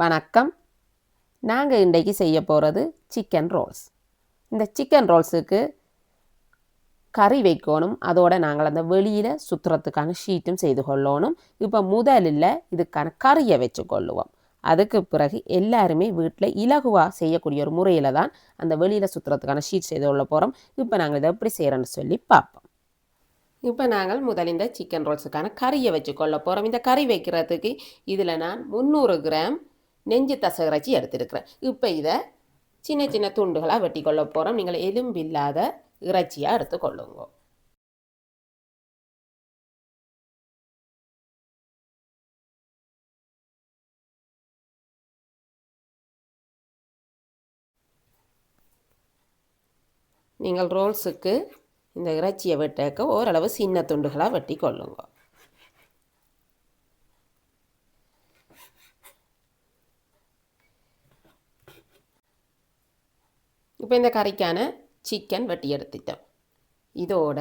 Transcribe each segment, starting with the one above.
வணக்கம். நாங்கள் இன்றைக்கு செய்ய போகிறது சிக்கன் ரோல்ஸ் இந்த சிக்கன் ரோல்ஸுக்கு கறி வைக்கணும். அதோடு நாங்கள் அந்த வெளியில் சுற்றுறதுக்கான ஷீட்டும் செய்து கொள்ளணும். இப்போ முதலில் இதுக்கான கறியை வச்சு கொள்ளுவோம். அதுக்கு பிறகு எல்லாருமே வீட்டில் இலகுவாக செய்யக்கூடிய ஒரு முறையில் தான் அந்த வெளியில் சுற்றுறதுக்கான ஷீட் செய்து கொள்ள போகிறோம் இப்போ நாங்கள் இதை எப்படி செய்கிறோன்னு சொல்லி பார்ப்போம். இப்போ நாங்கள் முதல் இந்த சிக்கன் ரோல்ஸுக்கான கறியை வச்சு கொள்ள போகிறோம் இந்த கறி வைக்கிறதுக்கு இதில் நான் முந்நூறு கிராம் நெஞ்சு தசை இறைச்சி இப்போ இதை சின்ன சின்ன துண்டுகளாக வெட்டி கொள்ள போகிறோம் நீங்கள் எலும்பில்லாத இறைச்சியாக எடுத்துக்கொள்ளுங்க நீங்கள் ரோல்ஸுக்கு இந்த இறைச்சியை வெட்டக்க ஓரளவு சின்ன துண்டுகளாக வெட்டி கொள்ளுங்க இப்போ இந்த கறிக்கான சிக்கன் வெட்டி எடுத்துட்டேன். இதோட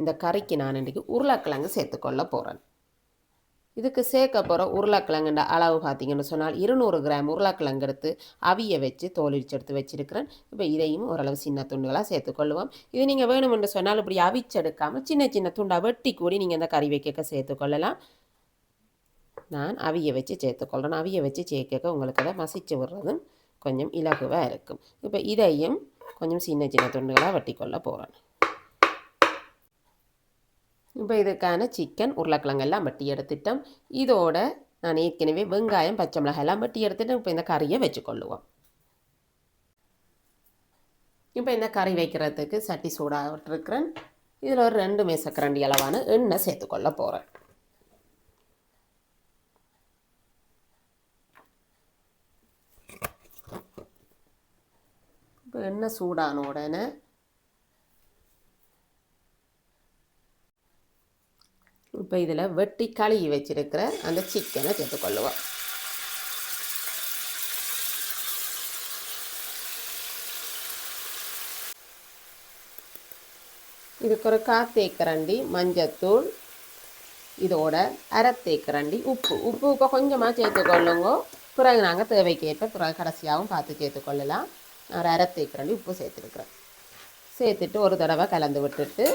இந்த கறிக்கு நான் இன்றைக்கி உருளைக்கிழங்கு சேர்த்துக்கொள்ள போகிறேன் இதுக்கு சேர்க்க போகிற உருளைக்கிழங்குன்ற அளவு பார்த்தீங்கன்னு சொன்னால் இருநூறு கிராம் உருளைக்கிழங்கு எடுத்து அவிய வச்சு தோலிச்சு எடுத்து வச்சுருக்கிறேன். இப்போ இதையும் ஓரளவு சின்ன துண்டுகளாக சேர்த்துக்கொள்ளுவோம். இது நீங்கள் வேணுமென்று சொன்னால் இப்படி அவிச்செடுக்காமல் சின்ன சின்ன துண்டாக வெட்டி கூடி நீங்கள் இந்த கறி வைக்க சேர்த்துக்கொள்ளலாம். நான் அவிய வச்சு சேர்த்துக்கொள்கிறேன் அவிய வச்சு சேர்க்க உங்களுக்கு அதை மசிச்சு விடுறதும் கொஞ்சம் இலகுவாக இருக்கும். இப்போ இதையும் கொஞ்சம் சின்ன சின்ன துண்டுகளாக வெட்டிக்கொள்ள போகிறேன் இப்போ இதுக்கான சிக்கன் உருளைக்கிழங்கெல்லாம் வெட்டி எடுத்துட்டோம். இதோட நான் ஏற்கனவே வெங்காயம் பச்சை மிளகாய் எல்லாம் வெட்டி எடுத்துட்டு இப்போ இந்த கறியை வச்சுக்கொள்ளுவோம். இப்போ இந்த கறி வைக்கிறதுக்கு சட்டி சூடாக விட்டுருக்குறேன். இதில் ஒரு ரெண்டு மேசக்கரண்டி அளவான எண்ணெய் சேர்த்துக்கொள்ள போகிறேன் எண்ணெய் சூடான உடனே இப்போ இதில் வெட்டி கழுகி வச்சிருக்கிற அந்த சிக்கனை சேர்த்துக்கொள்ளுவோம். இதுக்கு ஒரு காத்தேக்கரண்டி மஞ்சத்தூள் இதோட அரைத்தேக்கரண்டி உப்பு. உப்பு இப்போ கொஞ்சமாக சேர்த்துக்கொள்ளுங்க. பிறகு நாங்கள் தேவைக்கேற்ப பிறகு கடைசியாகவும் பார்த்து சேர்த்துக்கொள்ளலாம். நான் ஒரு அரை தேக்கரண்டி உப்பு சேர்த்துருக்குறேன். சேர்த்துட்டு ஒரு தடவை கலந்து விட்டுட்டு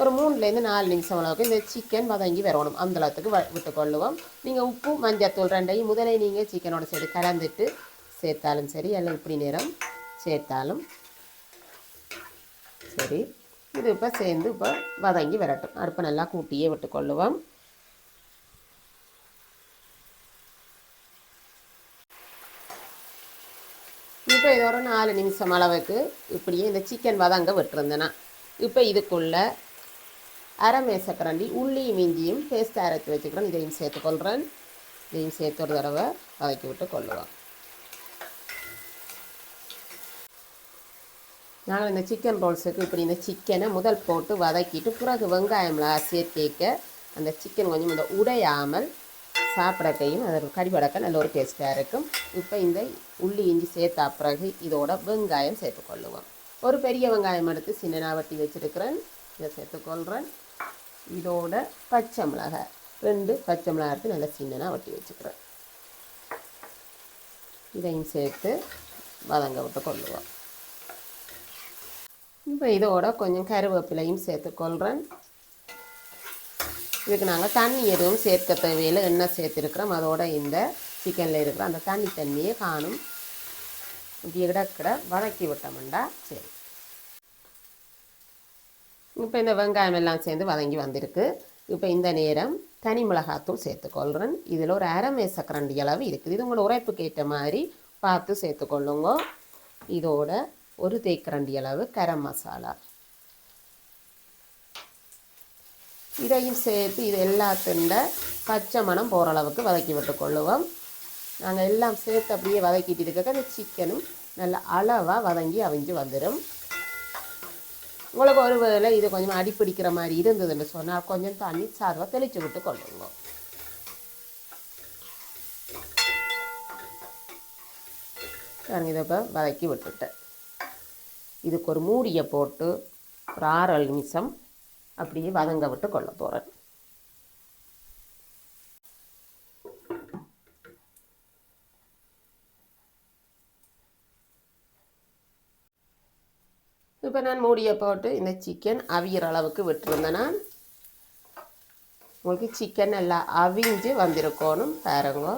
ஒரு மூணுலேருந்து நாலு நிமிஷம் அளவுக்கு இந்த சிக்கன் வதங்கி வரணும். அந்த அளவுக்கு வ விட்டுக்கொள்ளுவோம். நீங்கள் உப்பு மஞ்சத்தூள் ரெண்டையும் முதலே நீங்கள் சிக்கனோட சேர்த்து கலந்துட்டு சேர்த்தாலும் சரி எல்லாம் இப்படி நேரம் சேர்த்தாலும் சரி. இது இப்போ சேர்ந்து இப்போ வதங்கி வரட்டும். அடுப்பை நல்லா கூட்டியே விட்டுக்கொள்ளுவோம். ஒரு நாலு நிமிஷம் அளவுக்கு இப்படியே இந்த சிக்கன் வதங்க விட்டுருந்தேன்னா இப்போ இதுக்குள்ளே அரை மேசக்கரண்டி உள்ளியும் இஞ்சியும் பேஸ்ட் அரைச்சி வச்சுக்கிறேன். இதையும் சேர்த்துக்கொள்கிறேன் இதையும் சேர்த்து ஒரு தடவை வதக்கி விட்டு கொள்ளுவோம். நாங்கள் இந்த சிக்கன் ரோல்ஸுக்கு இப்படி இந்த சிக்கனை முதல் போட்டு வதக்கிட்டு பிறகு வெங்காயம்லாம் சேர்த்தேக்க அந்த சிக்கன் கொஞ்சம் இந்த உடையாமல் சாப்பிடக்கையும் அதற்கு கடிபடக்க நல்ல ஒரு டேஸ்ட்டாக இருக்கும். இப்போ இந்த உள்ளி இஞ்சி சேர்த்தா பிறகு இதோட வெங்காயம் சேர்த்துக்கொள்ளுவோம் ஒரு பெரிய வெங்காயம் எடுத்து சின்னனாக வட்டி வச்சுருக்கிறேன். இதை சேர்த்துக்கொள்கிறேன் இதோட பச்சை மிளகாய் ரெண்டு பச்சை மிளகாய் எடுத்து நல்லா சின்னனாக வட்டி வச்சுக்கிறேன். இதையும் சேர்த்து வதங்க விட்டு கொள்ளுவோம். இப்போ இதோட கொஞ்சம் கருவேப்பிலையும் சேர்த்துக்கொள்கிறேன் இதுக்கு நாங்கள் தண்ணி எதுவும் சேர்க்க தேவையில்லை. எண்ணெய் சேர்த்துருக்குறோம். அதோட இந்த சிக்கனில் இருக்கிற அந்த தண்ணி தண்ணியே காணும். இப்படி இடக்கிட வதக்கி விட்டோம்டா சரி. இப்போ இந்த வெங்காயம் எல்லாம் சேர்ந்து வதங்கி வந்திருக்கு. இப்போ இந்த நேரம் தனி மிளகாத்தூள் சேர்த்துக்கொள்கிறேன் இதில் ஒரு அரை மேசக்கரண்டி அளவு இருக்குது. இது உங்களோட உரைப்புக்கு ஏற்ற மாதிரி பார்த்து சேர்த்துக்கொள்ளுங்க. இதோட ஒரு தேக்கரண்டி அளவு கரம் மசாலா. இதையும் சேர்த்து இது எல்லாத்துண்ட பச்சை மணம் போகிற அளவுக்கு வதக்கி விட்டு கொள்ளுவோம் நாங்கள் எல்லாம் சேர்த்து அப்படியே வதக்கிட்டு இருக்க அந்த சிக்கனும் நல்லா அளவாக வதங்கி அவிஞ்சு வந்துடும் உங்களுக்கு ஒரு வேளை இது கொஞ்சம் அடிப்பிடிக்கிற மாதிரி இருந்ததுன்னு சொன்னால் கொஞ்சம் தண்ணி சார்பாக தெளித்து விட்டு கொள்ளுங்க நாங்கள் இதை இப்போ வதக்கி விட்டுட்டேன். இதுக்கு ஒரு மூடியை போட்டு ஒரு ஆறு நிமிஷம் அப்படியே வதங்க விட்டு கொள்ள போகிறேன் நான் மூடியை போட்டு இந்த சிக்கன் அவியிற அளவுக்கு விட்டுருந்தேன் உங்களுக்கு சிக்கன் நல்லா அவிஞ்சு வந்திருக்கணும் பாருங்க.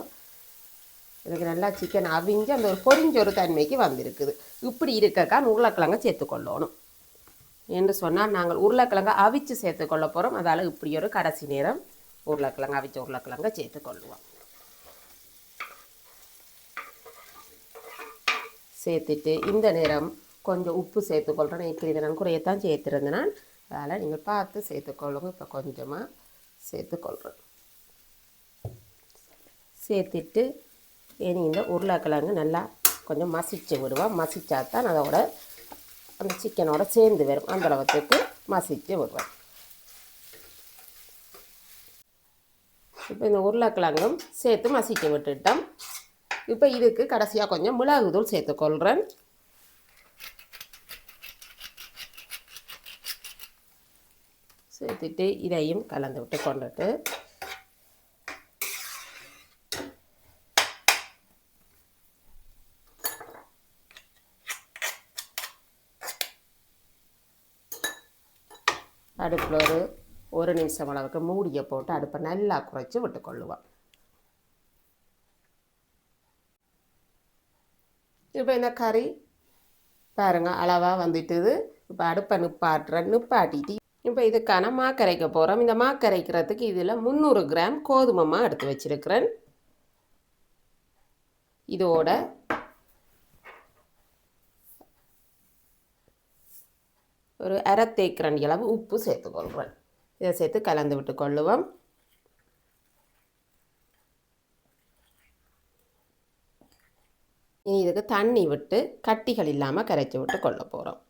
இதுக்கு நல்லா சிக்கன் அவிஞ்சு அந்த ஒரு பொரிஞ்ச ஒரு தன்மைக்கு வந்திருக்குது. இப்படி இருக்கக்கா உருளைக்கிழங்க சேர்த்துக்கொள்ளணும். என்று சொன்னால் நாங்கள் உருளைக்கிழங்க அவிச்சு சேர்த்துக்கொள்ள போகிறோம் அதால் இப்படி ஒரு கடைசி நேரம் உருளைக்கிழங்கு அவிச்ச உருளைக்கிழங்க சேர்த்துக்கொள்ளுவோம். சேர்த்துட்டு இந்த நேரம் கொஞ்சம் உப்பு சேர்த்துக்கொள்கிறேன் இட்லி நான் குறையத்தான் சேர்த்துருந்தேன். நான் அதனால் நீங்கள் பார்த்து சேர்த்துக்கொள்ளுங்க. இப்போ கொஞ்சமாக சேர்த்துக்கொள்கிறேன் சேர்த்துட்டு இனி இந்த உருளைக்கிழங்கு நல்லா கொஞ்சம் மசிச்சு விடுவோம். மசிச்சா தான் அதோட அந்த சிக்கனோட சேர்ந்து வரும். அந்த அளவுக்கு மசிச்சு விடுவேன் இப்போ இந்த உருளைக்கிழங்கும் சேர்த்து மசிக்க விட்டுட்டோம். இப்போ இதுக்கு கடைசியாக கொஞ்சம் மிளகுதூள் சேர்த்துக்கொள்கிறேன் சேர்த்துட்டு இதையும் கலந்து விட்டு கொண்டுட்டு. அடுப்பில் ஒரு ஒரு நிமிஷம் அளவுக்கு மூடியை போட்டு அடுப்பை நல்லா குறைச்சி விட்டுக்கொள்ளுவோம் இப்போ இந்த கறி பாருங்க அளவாக வந்துட்டுது. இப்போ அடுப்பை நிப்பாட்டுற நிப்பாட்டிட்டு இப்போ இதுக்கான மாக்கரைக்க போகிறோம் இந்த மாக்கரைக்கிறதுக்கு இதில் முந்நூறு கிராம் கோதுமை மா எடுத்து வச்சிருக்கிறேன். இதோட ஒரு அரை தேக்கரண்டி அளவு உப்பு சேர்த்துக்கொள்கிறேன் இதை சேர்த்து கலந்து விட்டு கொள்ளுவோம். இனி இதுக்கு தண்ணி விட்டு கட்டிகள் இல்லாமல் கரைச்சி விட்டு கொள்ள போகிறோம்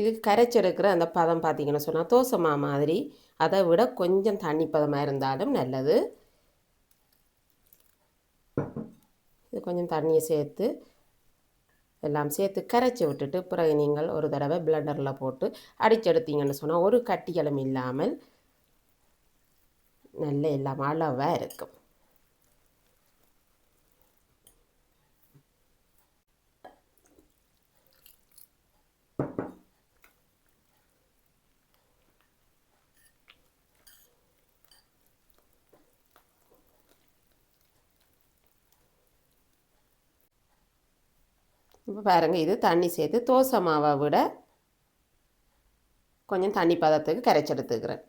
இதுக்கு கரைச்செடுக்கிற அந்த பதம் பார்த்தீங்கன்னு சொன்னால் தோசைமா மாதிரி. அதை விட கொஞ்சம் தண்ணி பதமாக இருந்தாலும் நல்லது. இது கொஞ்சம் தண்ணியை சேர்த்து எல்லாம் சேர்த்து கரைச்சி விட்டுட்டு பிறகு நீங்கள் ஒரு தடவை பிளண்டரில் போட்டு அடிச்செடுத்தீங்கன்னு சொன்னால் ஒரு கட்டிகளும் இல்லாமல் நல்ல எல்லாம் அளவாக இருக்கும். இப்போ பாருங்கள் இது தண்ணி சேர்த்து தோசை மாவை விட கொஞ்சம் தண்ணி பதத்துக்கு கரைச்செடுத்துக்கிறேன்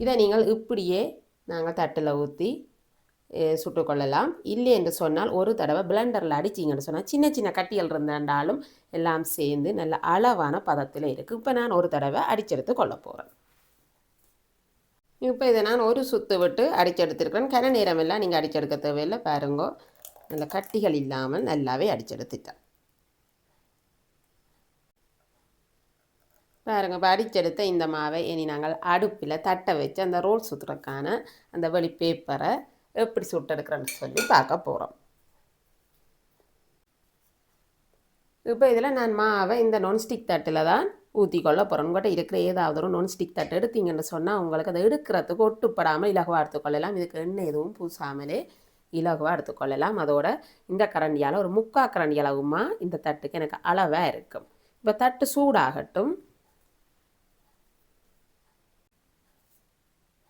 இதை நீங்கள் இப்படியே நாங்கள் தட்டில் ஊற்றி சுட்டுக்கொள்ளலாம் இல்லை என்று சொன்னால் ஒரு தடவை பிளண்டரில் அடிச்சிங்கன்னு சொன்னால் சின்ன சின்ன கட்டிகள் இருந்தாலும் எல்லாம் சேர்ந்து நல்ல அளவான பதத்தில் இருக்குது இப்போ நான் ஒரு தடவை அடிச்செடுத்து கொள்ள போகிறேன் இப்போ இதை நான் ஒரு சுத்து விட்டு அடிச்செடுத்துருக்குறேன் கன நேரமெல்லாம் நீங்கள் அடிச்செடுக்க தேவையில்லை. பாருங்கோ நல்ல கட்டிகள் இல்லாமல் நல்லாவே அடிச்செடுத்துட்டேன் பாருங்கள் இப்போ அடிச்செடுத்த இந்த மாவை இனி நாங்கள் அடுப்பில் தட்டை வச்சு அந்த ரோல் சுற்றுறதுக்கான அந்த வெளி பேப்பரை எப்படி சுட்டெடுக்கிறேன்னு சொல்லி பார்க்க போகிறோம் இப்போ இதில் நான் மாவை இந்த நான்ஸ்டிக் தட்டில் தான் ஊற்றி கொள்ள போகிறோம் உங்கள்கிட்ட இருக்கிற ஏதாவது ஒரு நான்ஸ்டிக் தட்டு எடுத்தீங்கன்னு சொன்னால் உங்களுக்கு அதை எடுக்கிறதுக்கு ஒட்டுப்படாமல் இலகுவாக எடுத்துக்கொள்ளலாம் இதுக்கு எண்ணெய் எதுவும் பூசாமலே இலகுவாக எடுத்துக்கொள்ளலாம் அதோட இந்த கரண்டியால் ஒரு முக்கா கரண்டி அளவுமா இந்த தட்டுக்கு எனக்கு அளவாக இருக்கும். இப்போ தட்டு சூடாகட்டும்.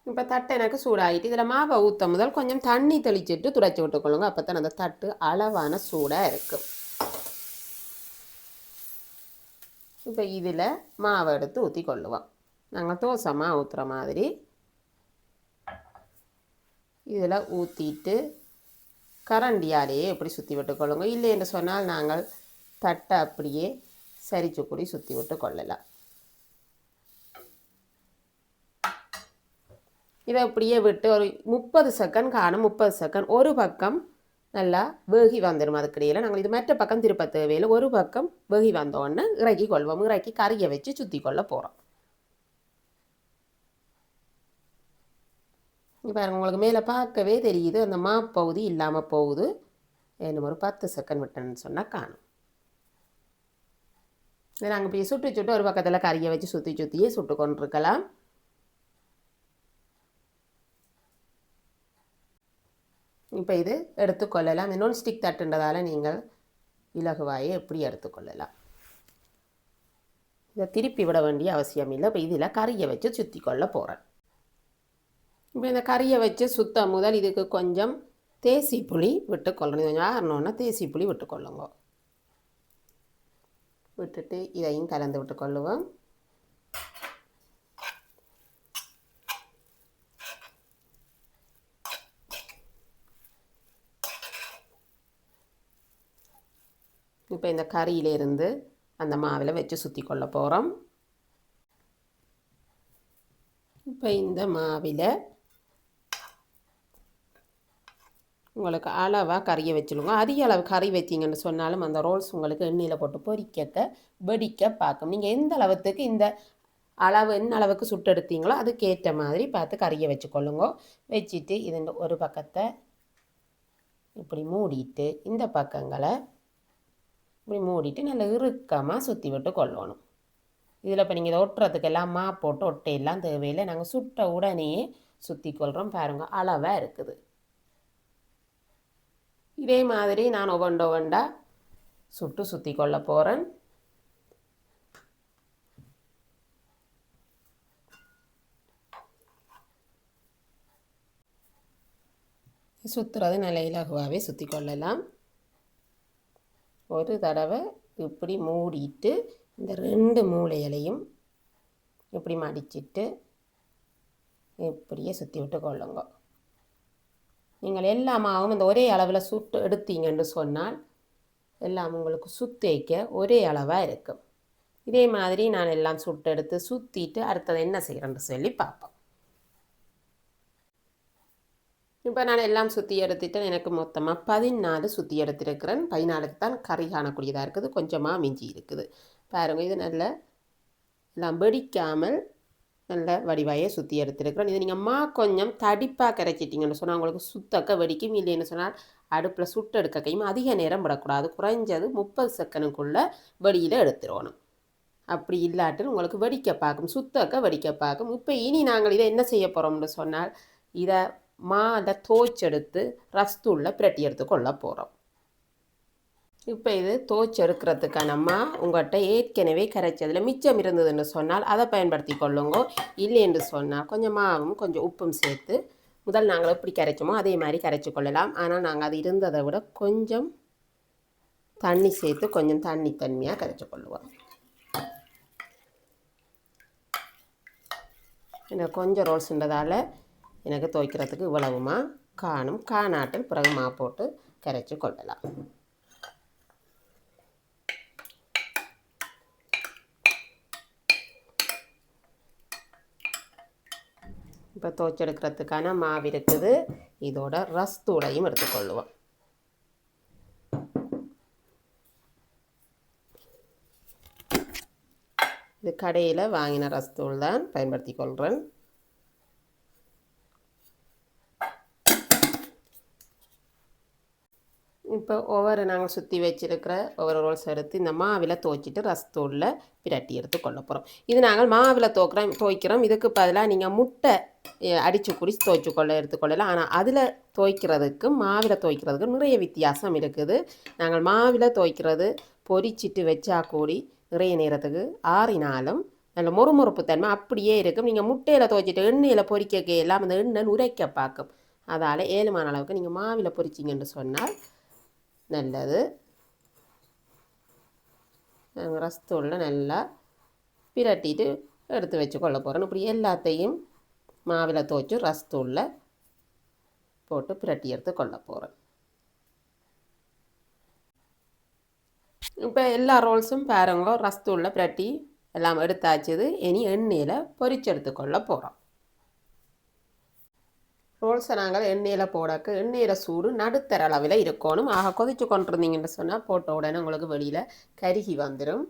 இப்போ தட்டை எனக்கு சூடாகிட்டு இதில் மாவை ஊற்ற முதல் கொஞ்சம் தண்ணி தெளிச்சிட்டு துடைச்சி விட்டுக்கொள்ளுங்க அப்போ தான் அந்த தட்டு அளவான சூடாக இருக்கும் இப்போ இதில் மாவை எடுத்து ஊற்றி கொள்ளுவோம் நாங்கள் தோசை ஊற்றுற மாதிரி இதில் ஊற்றிட்டு கரண்டியாலேயே எப்படி சுற்றி விட்டுக்கொள்ளுங்க இல்லை என்று சொன்னால் நாங்கள் தட்டை அப்படியே சரிச்சு கூடி சுற்றி விட்டு கொள்ளலாம் இதை அப்படியே விட்டு ஒரு முப்பது செகண்ட் காணும் முப்பது செகண்ட் ஒரு பக்கம் நல்லா வேகி வந்துடும் அதுக்கிடையில். நாங்கள் இது மற்ற பக்கம் திருப்ப தேவையில் ஒரு பக்கம் வேகி வந்தோடனே இறக்கி கொள்வோம். இறக்கி கறியை வச்சு சுற்றி கொள்ள போகிறோம் இப்போ உங்களுக்கு மேலே பார்க்கவே தெரியுது. அந்த மாப்பகுதி இல்லாமல் போகுது. இன்னும் ஒரு பத்து செகண்ட் விட்டேன்னு சொன்னால் காணும். நாங்கள் போய் சுட்டு சுட்டு ஒரு பக்கத்தில் கறியை வச்சு சுற்றி சுற்றியே சுட்டு கொண்டிருக்கலாம். இப்போ இது எடுத்துக்கொள்ளலாம் இந்த நான்ஸ்டிக் தட்டுன்றதால் நீங்கள் இலகுவாயை எப்படி எடுத்துக்கொள்ளலாம் இதை திருப்பி விட வேண்டிய அவசியம் இல்லை. இப்போ இதில் கறியை வச்சு சுற்றி கொள்ள போகிறேன் இப்போ இந்த கறியை வச்சு சுத்த முதல் இதுக்கு கொஞ்சம் தேசி புளி விட்டு கொள்ளணும். கொஞ்சம் ஆறணுன்னா தேசி புளி விட்டு கொள்ளுங்க. விட்டுட்டு இதையும் கலந்து விட்டு கொள்ளுவோம். இப்போ இந்த கறியிலேருந்து அந்த மாவில் வச்சு சுற்றி கொள்ள போகிறோம் இப்போ இந்த மாவில் உங்களுக்கு அளவாக கறியை வச்சுருங்க. அதிக அளவு கறி வச்சிங்கன்னு சொன்னாலும் அந்த ரோல்ஸ் உங்களுக்கு எண்ணெயில் போட்டு பொரிக்கக்க வெடிக்க பார்க்கும். நீங்கள் எந்த அளவுக்கு இந்த அளவு என்ன அளவுக்கு சுட்டெடுத்தீங்களோ அதுக்கேற்ற மாதிரி பார்த்து கறியை வச்சுக்கொள்ளுங்க. வச்சுட்டு இதன் ஒரு பக்கத்தை இப்படி மூடிட்டு இந்த பக்கங்களை இப்படி மூடிட்டு நல்லா இறுக்கமாக சுற்றி விட்டு கொள்ளணும். இதில் இப்போ நீங்கள் இதை ஒட்டுறதுக்கு எல்லாம் மா போட்டு ஒட்டையெல்லாம் தேவையில்லை. நாங்கள் சுட்ட உடனேயே சுற்றி கொள்கிறோம் பாருங்கள் அளவாக இருக்குது. இதே மாதிரி நான் ஒவ்வொண்ட ஒவ்வொண்டா சுட்டு சுற்றி கொள்ள போகிறேன் சுற்றுறது நல்ல இலகுவாகவே சுற்றி கொள்ளலாம். ஒரு தடவை இப்படி மூடிட்டு இந்த ரெண்டு மூளைகளையும் இப்படி மடிச்சிட்டு இப்படியே சுற்றி விட்டு கொள்ளுங்க. நீங்கள் எல்லா மாவும் இந்த ஒரே அளவில் சுட்டு எடுத்தீங்கன்னு சொன்னால் எல்லாம் உங்களுக்கு சுத்தேக்க ஒரே அளவாக இருக்கும். இதே மாதிரி நான் எல்லாம் சுட்டு எடுத்து சுற்றிட்டு அடுத்தது என்ன செய்கிறேன்னு சொல்லி பார்ப்போம். இப்போ நான் எல்லாம் சுற்றி எடுத்துட்டேன் எனக்கு மொத்தமாக பதினாலு சுற்றி எடுத்துருக்கிறேன். பதினாலுக்கு தான் கறி காணக்கூடியதாக இருக்குது. கொஞ்சமாக மிஞ்சி இருக்குது. பாருங்கள் இது நல்ல எல்லாம் வெடிக்காமல் நல்ல வடிவாயை சுற்றி எடுத்துருக்கிறேன். இது நீங்கள் மா கொஞ்சம் தடிப்பாக கரைச்சிட்டிங்கன்னு சொன்னால் உங்களுக்கு சுத்தக்க வெடிக்கும். இல்லைன்னு சொன்னால் அடுப்பில் சுட்டு எடுக்க கையும் அதிக நேரம் விடக்கூடாது. குறைஞ்சது முப்பது செகண்டுக்குள்ளே வெளியில் எடுத்துடணும். அப்படி இல்லாட்டில் உங்களுக்கு வெடிக்க பார்க்கும் சுத்தக்க வெடிக்க பார்க்கும் இப்போ இனி நாங்கள் இதை என்ன செய்ய போகிறோம்னு சொன்னால் இதை மா அதை தோச்செடுத்து ரஸ்தூளில் பிரட்டி எடுத்து கொள்ள போகிறோம் இப்போ இது தோச்செடுக்கிறதுக்கான மா உங்கள்கிட்ட ஏற்கனவே கரைச்சதில் மிச்சம் இருந்ததுன்னு சொன்னால் அதை பயன்படுத்தி கொள்ளுங்க. இல்லை என்று சொன்னால் கொஞ்சம் மாவும் கொஞ்சம் உப்பும் சேர்த்து முதல் நாங்கள் எப்படி கரைச்சோமோ அதே மாதிரி கரைச்சி கொள்ளலாம். ஆனால் நாங்கள் அது இருந்ததை விட கொஞ்சம் தண்ணி சேர்த்து கொஞ்சம் தண்ணி தன்மையாக கரைச்சி கொள்ளுவோம். ஏன்னா கொஞ்சம் ரோல்ஸ்ன்றதால் எனக்கு துவைக்கிறதுக்கு இவ்வளவுமா காணும். காணாட்டில் பிறகு மா போட்டு கரைச்சி கொள்ளலாம். இப்போ துவைச்செடுக்கிறதுக்கான மாவு இருக்குது. இதோட ரஸ்தூளையும் எடுத்துக்கொள்ளுவோம் இது கடையில் வாங்கின ரஸ்தூள் தான் பயன்படுத்தி கொள்கிறேன் இப்போ ஒவ்வொரு நாங்கள் சுற்றி வச்சுருக்கிற ஒவ்வொரு ரோல்ஸ் எடுத்து இந்த மாவில் துவைச்சிட்டு ரசத்தூளில் பிரட்டி எடுத்து கொள்ள போகிறோம் இது நாங்கள் மாவில் துவைக்கிறோம் துவைக்கிறோம். இதுக்கு பதிலாக நீங்கள் முட்டை அடித்து குடிச்சு துவைச்சு கொள்ள எடுத்துக்கொள்ளலாம் ஆனால் அதில் துவைக்கிறதுக்கும் மாவில் துவைக்கிறதுக்கும் நிறைய வித்தியாசம் இருக்குது. நாங்கள் மாவில் துவைக்கிறது பொறிச்சிட்டு வச்சா கூடி நிறைய நேரத்துக்கு ஆறினாலும் நல்ல மொறுமொறுப்பு தன்மை அப்படியே இருக்கும். நீங்கள் முட்டையில் துவைச்சிட்டு எண்ணெயில் பொறிக்க எல்லாம் அந்த எண்ணெய் உரைக்க பார்க்கும். அதால் ஏழுமான அளவுக்கு நீங்கள் மாவில் பொறிச்சிங்கன்னு சொன்னால் நல்லது. நாங்கள் ரசத்தூளில் நல்லா பிரட்டிட்டு எடுத்து வச்சு கொள்ள போகிறோம் இப்படி எல்லாத்தையும் மாவில் துவச்சி ரசத்தூளில் போட்டு பிரட்டி எடுத்து கொள்ள போகிறேன் இப்போ எல்லா ரோல்ஸும் பாருங்க ரசத்தூளில் பிரட்டி எல்லாம் எடுத்தாச்சுது. இனி எண்ணெயில் பொரிச்சு கொள்ள போகிறோம் ரோல்ஸை எண்ணெயில் போடக்கு எண்ணெயில் சூடு நடுத்தர அளவில் இருக்கணும். ஆக கொதிச்சு கொண்டிருந்தீங்கன்னு சொன்னால் போட்ட உடனே உங்களுக்கு வெளியில் கருகி வந்துடும்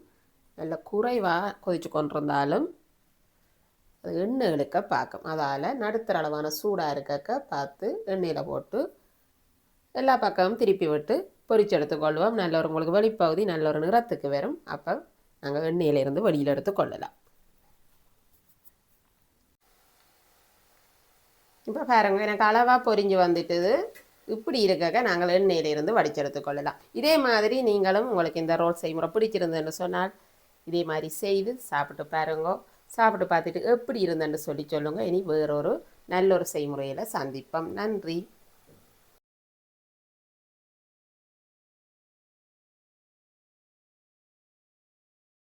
நல்ல குறைவாக கொதிச்சு கொண்டிருந்தாலும் அது எண்ணெய் எடுக்க பார்க்கும். அதால் நடுத்தர அளவான சூடாக இருக்கக்க பார்த்து எண்ணெயில் போட்டு எல்லா பக்கமும் திருப்பி விட்டு பொறிச்சு எடுத்துக்கொள்வோம் நல்ல ஒரு உங்களுக்கு வெளிப்பகுதி நல்ல ஒரு நிறத்துக்கு வரும். அப்போ நாங்கள் எண்ணெயிலேருந்து வெளியில் எடுத்து கொள்ளலாம். இப்போ பாருங்க எனக்கு அளவாக பொரிஞ்சு வந்துட்டுது. இப்படி இருக்கக்க நாங்கள் எண்ணெயிலிருந்து வடிச்செடுத்து கொள்ளலாம். இதே மாதிரி நீங்களும் உங்களுக்கு இந்த ரோல் செய்முறை பிடிச்சிருந்ததுன்னு சொன்னால் இதே மாதிரி செய்து சாப்பிட்டு பாருங்க. சாப்பிட்டு பார்த்துட்டு எப்படி இருந்தேன்னு சொல்லி சொல்லுங்கள் இனி வேறொரு நல்ல ஒரு செய்முறையில் சந்திப்போம். நன்றி.